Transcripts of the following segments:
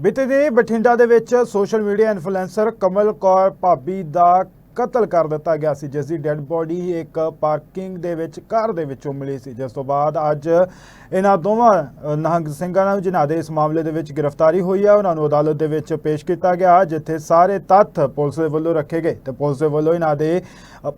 ਬੀਤੇ ਦਿਨੀ ਬਠਿੰਡਾ ਦੇ ਵਿੱਚ social media influencer Kamal Kaur Bhabhi ਦਾ ਕਤਲ ਕਰ ਦਿੱਤਾ ਗਿਆ ਸੀ, ਜਿਸ ਦੀ ਡੈੱਡ ਬੋਡੀ ਇੱਕ ਪਾਰਕਿੰਗ ਦੇ ਵਿੱਚ ਕਾਰ ਦੇ ਵਿੱਚੋਂ ਮਿਲੀ ਸੀ। ਜਿਸ ਤੋਂ ਬਾਅਦ ਅੱਜ ਇਹਨਾਂ ਦੋਵਾਂ ਨਹੰਗ ਸਿੰਘਾਂ ਨੂੰ ਜਿਨ੍ਹਾਂ ਦੇ ਇਸ ਮਾਮਲੇ ਦੇ ਵਿੱਚ ਗ੍ਰਿਫਤਾਰੀ ਹੋਈ ਹੈ ਉਹਨਾਂ ਨੂੰ ਅਦਾਲਤ ਦੇ ਵਿੱਚ ਪੇਸ਼ ਕੀਤਾ ਗਿਆ, ਜਿੱਥੇ ਸਾਰੇ ਤੱਥ ਪੁਲਿਸ ਦੇ ਵੱਲੋਂ ਰੱਖੇ ਗਏ। ਤੇ ਪੁਲਿਸ ਦੇ ਵੱਲੋਂ ਇਹਨਾਂ ਦੇ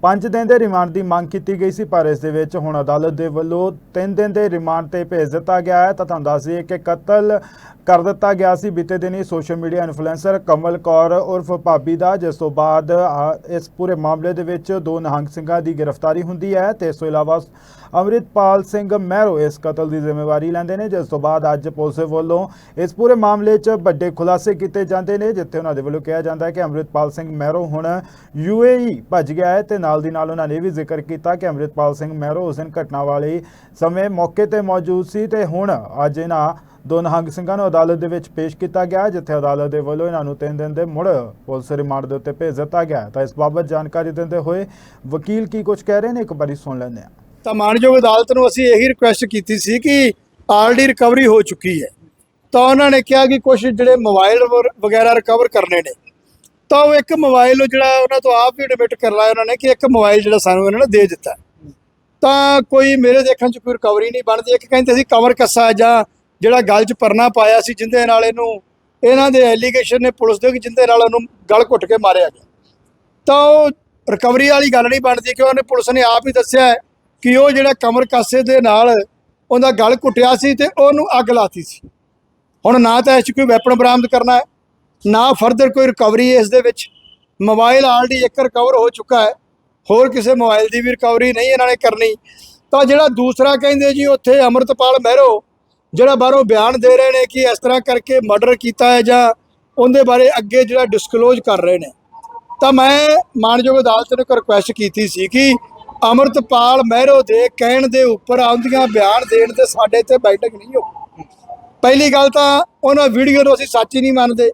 5 ਦਿਨ ਦੇ ਰਿਮਾਂਡ ਦੀ ਮੰਗ ਕੀਤੀ ਗਈ ਸੀ, ਪਰ ਇਸ ਦੇ ਵਿੱਚ ਹੁਣ ਅਦਾਲਤ ਦੇ ਵੱਲੋਂ 3 ਦਿਨ ਦੇ ਰਿਮਾਂਡ ਤੇ ਭੇਜ ਦਿੱਤਾ ਗਿਆ ਹੈ। ਤਾਂ ਤੁਹਾਨੂੰ ਦੱਸ ਦਈਏ ਕਿ ਕਤਲ ਕਰ ਦਿੱਤਾ ਗਿਆ ਸੀ। ਬੀਤੇ ਦਿਨੀ social media influencer Kamal Kaur ਉਰਫ ਭਾਬੀ ਦਾ, ਜਿਸ ਤੋਂ ਬਾਅਦ ਇਸ ਪੂਰੇ ਮਾਮਲੇ ਦੇ ਵਿੱਚ ਦੋ ਨਿਹੰਗ ਸਿੰਘਾਂ ਦੀ ਗ੍ਰਿਫਤਾਰੀ ਹੁੰਦੀ ਹੈ ਤੇ ਇਸ ਤੋਂ ਇਲਾਵਾ ਅੰਮ੍ਰਿਤਪਾਲ ਸਿੰਘ ਮਹਿਰੋ ਇਸ ਕਤਲ ਦੀ ਜ਼ਿੰਮੇਵਾਰੀ ਲੈਂਦੇ ਨੇ, ਜਿਸ ਤੋਂ ਬਾਅਦ ਅੱਜ ਪੁਲਿਸ ਵੱਲੋਂ ਇਸ ਪੂਰੇ ਮਾਮਲੇ 'ਚ ਵੱਡੇ ਖੁਲਾਸੇ ਕੀਤੇ ਜਾਂਦੇ ਨੇ, ਜਿੱਥੇ ਉਹਨਾਂ ਦੇ ਵੱਲੋਂ ਕਿਹਾ ਜਾਂਦਾ ਹੈ ਕਿ ਅੰਮ੍ਰਿਤਪਾਲ ਸਿੰਘ ਮਹਿਰੋ ਹੁਣ ਯੂਏਈ ਭੱਜ ਗਿਆ ਹੈ ਤੇ ਨਾਲ ਦੀ ਨਾਲ ਉਹਨਾਂ ਨੇ ਇਹ ਵੀ ਜ਼ਿਕਰ ਕੀਤਾ ਕਿ ਅੰਮ੍ਰਿਤਪਾਲ ਸਿੰਘ ਮਹਿਰੋ ਉਸ ਦਿਨ ਘਟਨਾ ਵਾਲੇ ਸਮੇਂ ਮੌਕੇ ਤੇ ਮੌਜੂਦ ਸੀ ਤੇ ਹੁਣ ਅੱਜ ਇਹਨਾਂ ਦੋ ਨਿਹੰਗ ਸਿੰਘਾਂ ਨੂੰ ਅਦਾਲਤ ਦੇ ਵਿੱਚ ਪੇਸ਼ ਕੀਤਾ ਗਿਆ, ਜਿੱਥੇ ਅਦਾਲਤ ਦੇ ਵੱਲੋਂ ਇਹਨਾਂ ਨੂੰ ਤਿੰਨ ਦਿਨ ਦੇ ਮੁੜ ਪੁਲਿਸ ਰਿਮਾਂਡ ਦੇ ਉੱਤੇ ਭੇਜ ਦਿੱਤਾ ਗਿਆ। ਤਾਂ ਇਸ ਬਾਬਤ ਜਾਣਕਾਰੀ ਦਿੰਦੇ ਹੋਏ ਵਕੀਲ ਕੀ ਕੁਝ ਕਹਿ ਰਹੇ ਨੇ, ਇੱਕ ਵਾਰੀ ਸੁਣ ਲੈਂਦੇ ਹਾਂ। ਤਾਂ ਮਾਨਯੋਗ ਅਦਾਲਤ ਨੂੰ ਅਸੀਂ ਇਹੀ ਰਿਕੁਐਸਟ ਕੀਤੀ ਸੀ ਕਿ ਆਲਰੇਡੀ ਰਿਕਵਰੀ ਹੋ ਚੁੱਕੀ ਹੈ। ਤਾਂ ਉਹਨਾਂ ਨੇ ਕਿਹਾ ਕਿ ਕੁਝ ਜਿਹੜੇ ਮੋਬਾਈਲ ਵਗੈਰਾ ਰਿਕਵਰ ਕਰਨੇ ਨੇ, ਤਾਂ ਉਹ ਇੱਕ ਮੋਬਾਈਲ ਜਿਹੜਾ ਉਹਨਾਂ ਤੋਂ ਆਪ ਵੀ ਐਡਮਿਟ ਕਰ ਲਿਆ ਉਹਨਾਂ ਨੇ ਕਿ ਇੱਕ ਮੋਬਾਈਲ ਜਿਹੜਾ ਸਾਨੂੰ ਉਹਨਾਂ ਨੇ ਦੇ ਦਿੱਤਾ। ਤਾਂ ਕੋਈ ਮੇਰੇ ਦੇਖਣ ਚ ਕੋਈ ਰਿਕਵਰੀ ਨਹੀਂ ਬਣਦੀ। ਇੱਕ ਕਹਿੰਦੇ ਸੀ ਕਵਰ ਕੱਸਾ ਜਾਂ ਜਿਹੜਾ ਗਲ 'ਚ ਪਰਨਾ ਪਾਇਆ ਸੀ ਜਿੰਦੇ ਨਾਲ ਇਹਨੂੰ, ਇਹਨਾਂ ਦੇ ਐਲੀਗੇਸ਼ਨ ਨੇ ਪੁਲਿਸ ਦੇ ਕਿ ਜਿੰਦੇ ਨਾਲ ਉਹਨੂੰ ਗਲ ਘੁੱਟ ਕੇ ਮਾਰਿਆ ਗਿਆ। ਤਾਂ ਉਹ ਰਿਕਵਰੀ ਵਾਲੀ ਗੱਲ ਨਹੀਂ ਬਣਦੀ ਕਿ ਉਹਨੇ ਪੁਲਿਸ ਨੇ ਆਪ ਹੀ ਦੱਸਿਆ ਕਿ ਉਹ ਜਿਹੜਾ ਕਮਰ ਕਾਸੇ ਦੇ ਨਾਲ ਉਹਦਾ ਗਲ ਘੁੱਟਿਆ ਸੀ ਤੇ ਉਹਨੂੰ ਅੱਗ ਲਾਤੀ ਸੀ। ਹੁਣ ਨਾ ਤਾਂ ਇਸ 'ਚ ਕੋਈ ਵੈਪਨ ਬਰਾਮਦ ਕਰਨਾ ਹੈ, ਨਾ ਫਰਦਰ ਕੋਈ ਰਿਕਵਰੀ ਇਸ ਦੇ ਵਿੱਚ। ਮੋਬਾਈਲ ਆਲਰੇਡੀ ਇੱਕ ਰਿਕਵਰ ਹੋ ਚੁੱਕਾ ਹੈ, ਹੋਰ ਕਿਸੇ ਮੋਬਾਈਲ ਦੀ ਵੀ ਰਿਕਵਰੀ ਨਹੀਂ ਇਹਨਾਂ ਨੇ ਕਰਨੀ। ਤਾਂ ਜਿਹੜਾ ਦੂਸਰਾ ਕਹਿੰਦੇ ਜੀ, ਉੱਥੇ ਅਮਰਤਪਾਲ ਮਹਿਰੋ ਜਿਹੜਾ ਬਾਹਰੋਂ ਬਿਆਨ ਦੇ ਰਹੇ ਨੇ ਕਿ ਇਸ ਤਰ੍ਹਾਂ ਕਰਕੇ ਮਰਡਰ ਕੀਤਾ ਹੈ ਜਾਂ ਉਹਦੇ ਬਾਰੇ ਅੱਗੇ ਜਿਹੜਾ ਡਿਸਕਲੋਜ਼ ਕਰ ਰਹੇ ਨੇ। ਤਾਂ ਮੈਂ ਮਾਨਯੋਗ ਅਦਾਲਤ ਨੂੰ ਇੱਕ ਰਿਕੁਐਸਟ ਕੀਤੀ ਸੀ ਕਿ ਅਮਰਤਪਾਲ ਮਹਿਰੋ ਦੇ ਕਹਿਣ ਦੇ ਉੱਪਰ ਆਉਂਦੀਆਂ ਬਿਆਨ ਦੇਣ ਤੇ ਸਾਡੇ ਤੇ ਬੈਠਕ ਨਹੀਂ ਹੋ ਪਹਿਲੀ ਗੱਲ ਤਾਂ ਉਹਨਾਂ ਵੀਡੀਓ ਨੂੰ ਅਸੀਂ ਸੱਚ ਹੀ ਨਹੀਂ ਮੰਨਦੇ,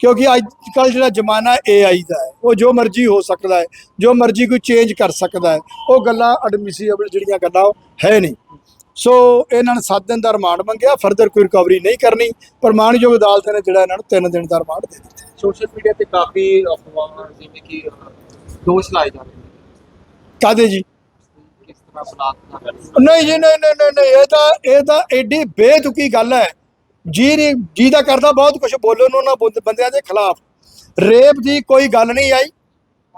ਕਿਉਂਕਿ ਅੱਜ ਕੱਲ ਜਿਹੜਾ ਜ਼ਮਾਨਾ AI ਦਾ ਹੈ, ਉਹ ਜੋ ਮਰਜ਼ੀ ਹੋ ਸਕਦਾ ਹੈ, ਜੋ ਮਰਜ਼ੀ ਕੋਈ ਚੇਂਜ ਕਰ ਸਕਦਾ ਹੈ, ਉਹ ਗੱਲਾਂ ਐਡਮਿਸਿਬਲ ਜਿਹੜੀਆਂ ਗੱਲਾਂ ਉਹ ਹੈ ਨਹੀਂ। ਸੋ ਇਹਨਾਂ ਨੇ 7 ਦਿਨ ਦਾ ਰਿਮਾਂਡ ਮੰਗਿਆ ਫਰਦਰ ਕੋਈ ਰਿਕਵਰੀ ਨਹੀਂ ਕਰਨੀ ਪਰ ਮਾਨਯੋਗ ਅਦਾਲਤ ਨੇ ਜਿਹੜਾ ਇਹਨਾਂ ਨੂੰ 3 ਦਿਨ ਦਾ ਰਿਮਾਂਡ ਦੇ ਦਿੱਤਾ। ਸੋਸ਼ਲ ਮੀਡੀਆ ਤੇ ਕਾਫੀ ਅਫਵਾਹਾਂ ਜਿਵੇਂ ਕਿ ਦੋਸ਼ ਲਾਏ ਨੇ। ਕਾਦੇ ਜੀ? ਨਹੀਂ ਜੀ ਨਹੀਂ ਨਹੀਂ ਨਹੀਂ ਇਹ ਤਾਂ ਇਹ ਤਾਂ ਐਡੀ ਬੇਤੁਕੀ ਗੱਲ ਹੈ। ਜੀ ਜੀ ਦਾ ਕਰਦਾ ਬਹੁਤ ਕੁਝ ਬੋਲਣ ਨੂੰ ਉਹਨਾਂ ਬੰਦ- ਬੰਦਿਆਂ ਦੇ ਖਿਲਾਫ। ਰੇਪ ਦੀ ਕੋਈ ਗੱਲ ਨਹੀਂ ਆਈ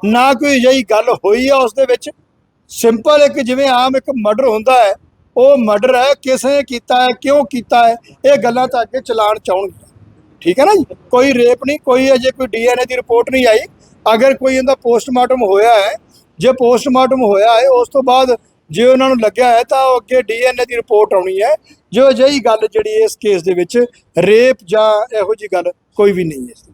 ਨਾ ਕੋਈ ਅਜਿਹੀ ਗੱਲ ਹੋਈ ਆ ਉਸ ਦੇ ਵਿੱਚ। ਸਿੰਪਲ ਇੱਕ ਜਿਵੇਂ ਆਮ ਇੱਕ ਮਰਡਰ ਹੁੰਦਾ ਹੈ ਉਹ ਮਰਡਰ ਹੈ ਕਿਸੇ ਕੀਤਾ ਹੈ, ਕਿਉਂ ਕੀਤਾ ਹੈ, ਇਹ ਗੱਲਾਂ ਤਾਂ ਅੱਗੇ ਚਲਾਣ ਚਾਉਣਗੇ ਠੀਕ ਹੈ ਨਾ ਜੀ? ਕੋਈ ਰੇਪ ਨਹੀਂ, ਕੋਈ ਅਜੇ ਕੋਈ ਡੀਐਨਏ ਦੀ ਰਿਪੋਰਟ ਨਹੀਂ ਆਈ। ਅਗਰ ਕੋਈ ਇਹਦਾ ਪੋਸਟਮਾਰਟਮ ਹੋਇਆ ਹੈ, ਜੇ ਪੋਸਟਮਾਰਟਮ ਹੋਇਆ ਹੈ, ਉਸ ਤੋਂ ਬਾਅਦ ਜੇ ਉਹਨਾਂ ਨੂੰ ਲੱਗਿਆ ਹੈ, ਤਾਂ ਉਹ ਅੱਗੇ ਡੀਐਨਏ ਦੀ ਰਿਪੋਰਟ ਆਉਣੀ ਹੈ। ਜੋ ਅਜਿਹੀ ਗੱਲ ਜਿਹੜੀ ਇਸ ਕੇਸ ਦੇ ਵਿੱਚ ਰੇਪ ਜਾਂ ਇਹੋ ਜੀ ਗੱਲ ਕੋਈ ਵੀ ਨਹੀਂ ਹੈ।